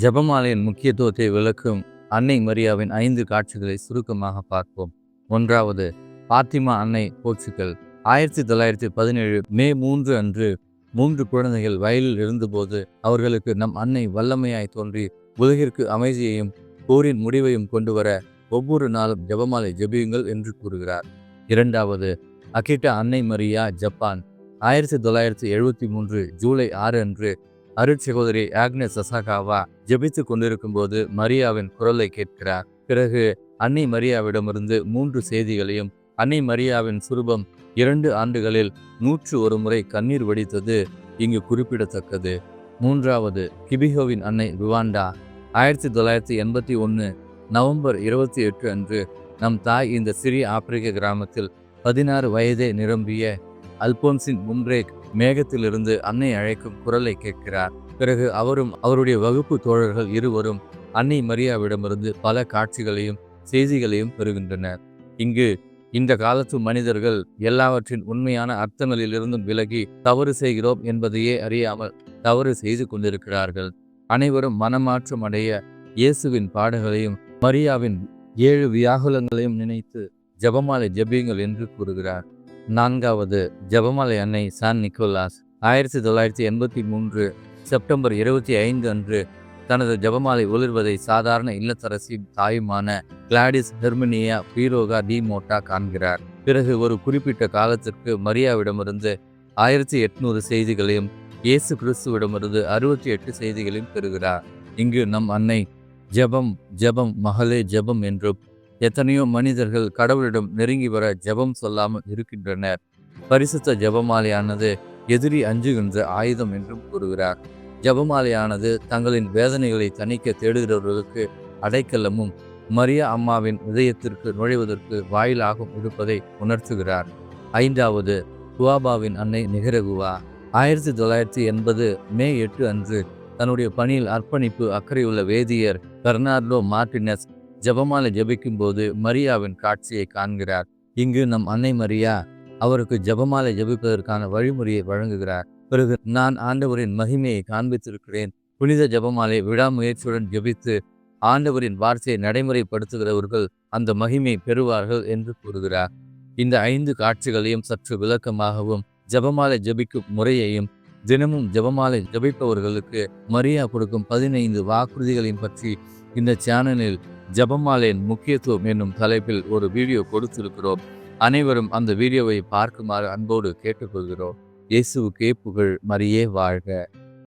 ஜெபமாலையின் முக்கியத்துவத்தை விளக்கும் அன்னை மரியாவின் ஐந்து காட்சிகளை சுருக்கமாக பார்ப்போம். ஒன்றாவது பாத்திமா அன்னை போச்சுக்கள் ஆயிரத்தி தொள்ளாயிரத்தி பதினேழு மே மூன்று அன்று மூன்று குழந்தைகள் வயலில் இருந்தபோது அவர்களுக்கு நம் அன்னை வல்லமையாய் தோன்றி உலகிற்கு அமைதியையும் போரின் முடிவையும் கொண்டு வர ஒவ்வொரு நாளும் ஜெபமாலை ஜெபியுங்கள் என்று கூறுகிறார். இரண்டாவது அகிட்டா அன்னை மரியா ஜப்பான். ஆயிரத்தி தொள்ளாயிரத்தி எழுபத்தி மூன்று ஜூலை ஆறு அன்று அருட்சகோதரி ஆக்னஸ் அசாகாவா ஜெபித்து கொண்டிருக்கும் போது மரியாவின் குரலை கேட்கிறார். பிறகு அன்னை மரியாவிடமிருந்து மூன்று செய்திகளையும் அன்னை மரியாவின் சுரூபம் இரண்டு ஆண்டுகளில் நூற்று ஒரு முறை கண்ணீர் வடித்தது இங்கு குறிப்பிடத்தக்கது. மூன்றாவது கிபிஹோவின் அன்னை ருவாண்டா ஆயிரத்தி தொள்ளாயிரத்தி எண்பத்தி ஒன்று நவம்பர் இருபத்தி எட்டு அன்று நம் தாய் இந்த சிறிய ஆப்பிரிக்க கிராமத்தில் பதினாறு வயதே நிரம்பிய அல்போன்சின் மும்ரேக் மேகத்திலிருந்து அன்னை அழைக்கும் குரலை கேட்கிறார். பிறகு அவரும் அவருடைய வகுப்பு தோழர்கள் இருவரும் அன்னை மரியாவிடமிருந்து பல காட்சிகளையும் செய்திகளையும் பெறுகின்றனர். இங்கு இந்த காலத்து மனிதர்கள் எல்லாவற்றின் உண்மையான அர்த்தங்களிலிருந்தும் விலகி தவறு செய்கிறோம் என்பதையே அறியாமல் தவறு செய்து கொண்டிருக்கிறார்கள். அனைவரும் மனமாற்றம் அடைய இயேசுவின் பாடுகளையும் மரியாவின் ஏழு வியாகுலங்களையும் நினைத்து ஜெபமாலை ஜபியுங்கள் என்று கூறுகிறார். நான்காவது ஜெபமாலை அன்னை சான் நிக்கோலாஸ். ஆயிரத்தி தொள்ளாயிரத்தி எண்பத்தி மூன்று செப்டம்பர் இருபத்தி ஐந்து அன்று தனது ஜெபமாலை ஒளிர்வதை சாதாரண இல்லத்தரசியும் தாயுமான கிளாடிஸ் ஹெர்மினியா பீரோகா டி மோட்டா காண்கிறார். பிறகு ஒரு குறிப்பிட்ட காலத்திற்கு மரியாவிடமிருந்து ஆயிரத்தி எட்நூறு செய்திகளையும் இயேசு கிறிஸ்துவிடமிருந்து அறுபத்தி எட்டு செய்திகளையும் பெறுகிறார். இங்கு நம் அன்னை ஜெபம் ஜெபம் மகளே ஜெபம் என்றும் எத்தனையோ மனிதர்கள் கடவுளிடம் நெருங்கி வர ஜெபம் சொல்லாமல் இருக்கின்றனர். பரிசுத்த ஜெபமாலையானது எதிரி அஞ்சுகின்ற ஆயுதம் என்றும் கூறுகிறார். ஜெபமாலையானது தங்களின் வேதனைகளை தணிக்க தேடுகிறவர்களுக்கு அடைக்கலமும் மரியா அம்மாவின் இதயத்திற்கு நுழைவதற்கு வாயிலாகவும் இருப்பதை உணர்த்துகிறார். ஐந்தாவது குவாபாவின் அன்னை நிகரகுவா. ஆயிரத்தி தொள்ளாயிரத்தி எண்பது மே எட்டு அன்று தன்னுடைய பணியில் அர்ப்பணிப்பு அக்கறையுள்ள வேதியர் பெர்னார்டோ மார்டினஸ் ஜெபமாலை ஜபிக்கும்போது மரியாவின் காட்சியை காண்கிறார். இங்கு நம் அன்னை மரியா அவருக்கு ஜெபமாலை ஜெபிப்பதற்கான வழிமுறையை வழங்குகிறார். பிறகு நான் ஆண்டவரின் மகிமையை காண்பித்திருக்கிறேன். புனித ஜெபமாலை விடாமுயற்சியுடன் ஜெபித்து ஆண்டவரின் வார்த்தையை நடைமுறைப்படுத்துகிறவர்கள் அந்த மகிமையை பெறுவார்கள் என்று கூறுகிறார். இந்த ஐந்து காட்சிகளையும் சற்று விளக்கமாகவும் ஜெபமாலை ஜெபிக்கும் முறையையும் தினமும் ஜெபமாலை ஜெபிப்பவர்களுக்கு மரியா கொடுக்கும் பதினைந்து வாக்குறுதிகளையும் பற்றி இந்த சேனலில் ஜெபமாலையின் முக்கியத்துவம் என்னும் தலைப்பில் ஒரு வீடியோ கொடுத்திருக்கிறோம். அனைவரும் அந்த வீடியோவை பார்க்குமாறு அன்போடு கேட்டுக்கொள்கிறோம். இயேசுவுக்கே புகழ் மரியே வாழ்க.